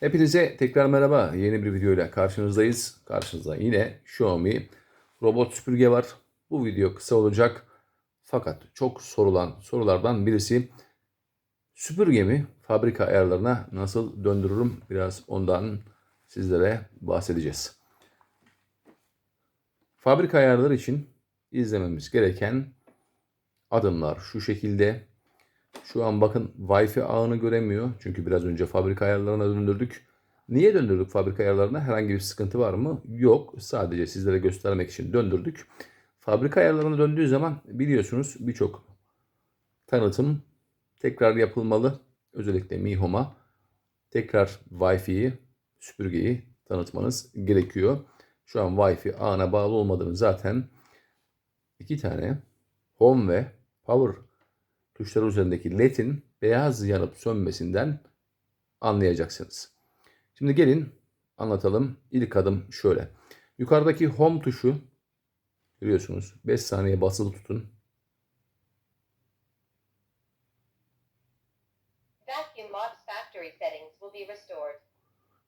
Hepinize tekrar merhaba. Yeni bir videoyla karşınızdayız. Karşınızda yine Xiaomi robot süpürge var. Bu video kısa olacak. Fakat çok sorulan sorulardan birisi süpürgemi fabrika ayarlarına nasıl döndürürüm? Biraz ondan sizlere bahsedeceğiz. Fabrika ayarları için izlememiz gereken adımlar şu şekilde. Şu an bakın Wi-Fi ağını göremiyor. Çünkü biraz önce fabrika ayarlarına döndürdük. Niye döndürdük fabrika ayarlarına? Herhangi bir sıkıntı var mı? Yok. Sadece sizlere göstermek için döndürdük. Fabrika ayarlarına döndüğü zaman biliyorsunuz birçok tanıtım tekrar yapılmalı. Özellikle Mi Home'a tekrar Wi-Fi'yi, süpürgeyi tanıtmanız gerekiyor. Şu an Wi-Fi ağına bağlı olmadığını zaten iki tane Home ve Power tuşları üzerindeki led'in beyaz yanıp sönmesinden anlayacaksınız. Şimdi gelin anlatalım. İlk adım şöyle. Yukarıdaki home tuşu görüyorsunuz. 5 saniye basılı tutun.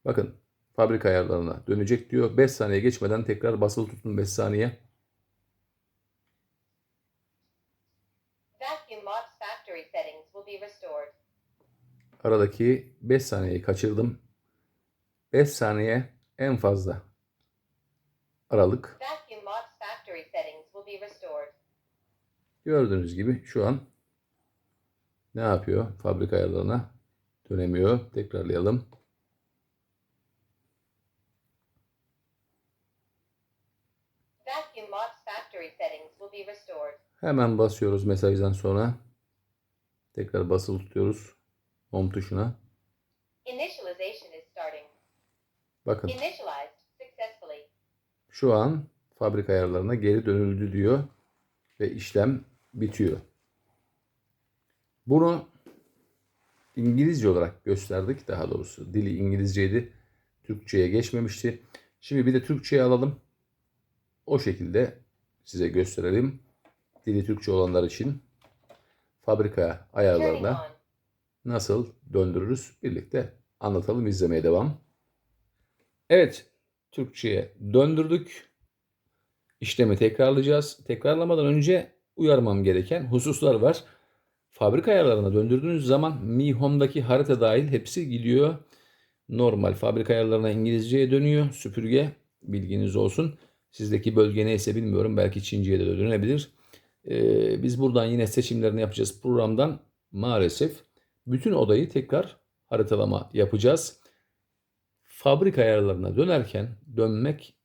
Bakın fabrika ayarlarına dönecek diyor. 5 saniye geçmeden tekrar basılı tutun 5 saniye. Aradaki 5 saniyeyi kaçırdım. 5 saniye en fazla aralık. Vacuum mod's factory settings will be restored. Gördüğünüz gibi şu an ne yapıyor? Fabrika ayarlarına dönemiyor. Tekrarlayalım. Hemen basıyoruz mesajdan sonra. Tekrar basılı tutuyoruz. Home tuşuna. Initialization is starting. Bakın şu an fabrika ayarlarına geri dönüldü diyor. Ve işlem bitiyor. Bunu İngilizce olarak gösterdik. Daha doğrusu dili İngilizceydi. Türkçe'ye geçmemişti. Şimdi bir de Türkçe'ye alalım. O şekilde size gösterelim. Dili Türkçe olanlar için fabrika ayarlarına nasıl döndürürüz birlikte anlatalım izlemeye devam. Evet Türkçe'ye döndürdük. İşlemi tekrarlayacağız. Tekrarlamadan önce uyarmam gereken hususlar var. Fabrika ayarlarına döndürdüğünüz zaman Mi Home'daki harita dahil hepsi gidiyor. Normal fabrika ayarlarına İngilizceye dönüyor süpürge. Bilginiz olsun. Sizdeki bölge neyse bilmiyorum. Belki Çince'ye de dönebilir. Ee, biz buradan yine seçimlerini yapacağız programdan. Maalesef bütün odayı tekrar haritalama yapacağız. Fabrika ayarlarına dönerken dönmek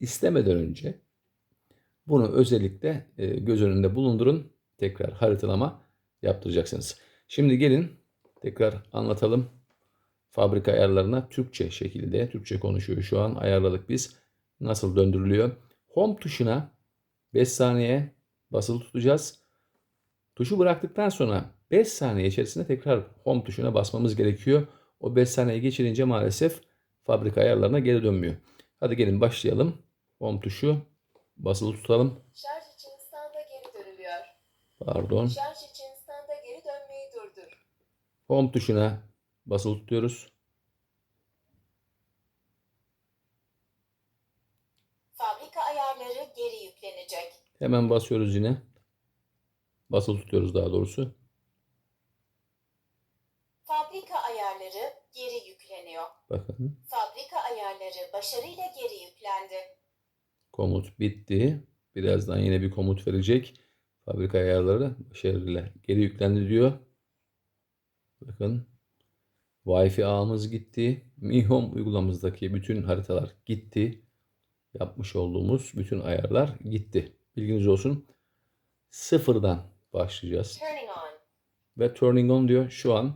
istemeden önce bunu özellikle e, göz önünde bulundurun. Tekrar haritalama yaptıracaksınız. Şimdi gelin tekrar anlatalım. Fabrika ayarlarına Türkçe şekilde, Türkçe konuşuyor şu an ayarladık biz. Nasıl döndürülüyor? Home tuşuna 5 saniye basılı tutacağız. Tuşu bıraktıktan sonra 5 saniye içerisinde tekrar home tuşuna basmamız gerekiyor. O 5 saniye geçirince maalesef fabrika ayarlarına geri dönmüyor. Hadi gelin başlayalım. Home tuşu basılı tutalım. Şarj için standa geri dönülüyor. Pardon. Şarj için standa geri dönmeyi durdur. Home tuşuna basılı tutuyoruz. Fabrika ayarları geri yüklenecek. Hemen basıyoruz yine. Basılı tutuyoruz daha doğrusu. Fabrika ayarları geri yükleniyor. Bakın Fabrika ayarları başarıyla geri yüklendi. komut bitti. Birazdan yine bir komut verecek. Fabrika ayarları başarıyla geri yüklendi diyor. Bakın Wi-Fi ağımız gitti. Mi Home uygulamamızdaki bütün haritalar gitti. Yapmış olduğumuz bütün ayarlar gitti. Bilginiz olsun. Sıfırdan başlayacağız. Turning on. Ve turning on diyor. Şu an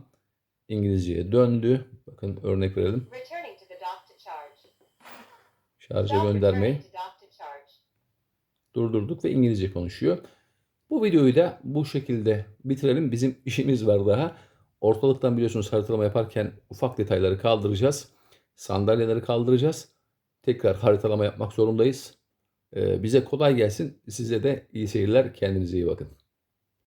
İngilizceye döndü. Bakın örnek verelim. Returning to the dock to charge. Şarja göndermeyi durdurduk ve İngilizce konuşuyor. Bu videoyu da bu şekilde bitirelim. Bizim işimiz var daha. Ortalıktan biliyorsunuz haritalama yaparken ufak detayları kaldıracağız. Sandalyeleri kaldıracağız. Tekrar haritalama yapmak zorundayız. Ee, bize kolay gelsin. Size de iyi seyirler. Kendinize iyi bakın.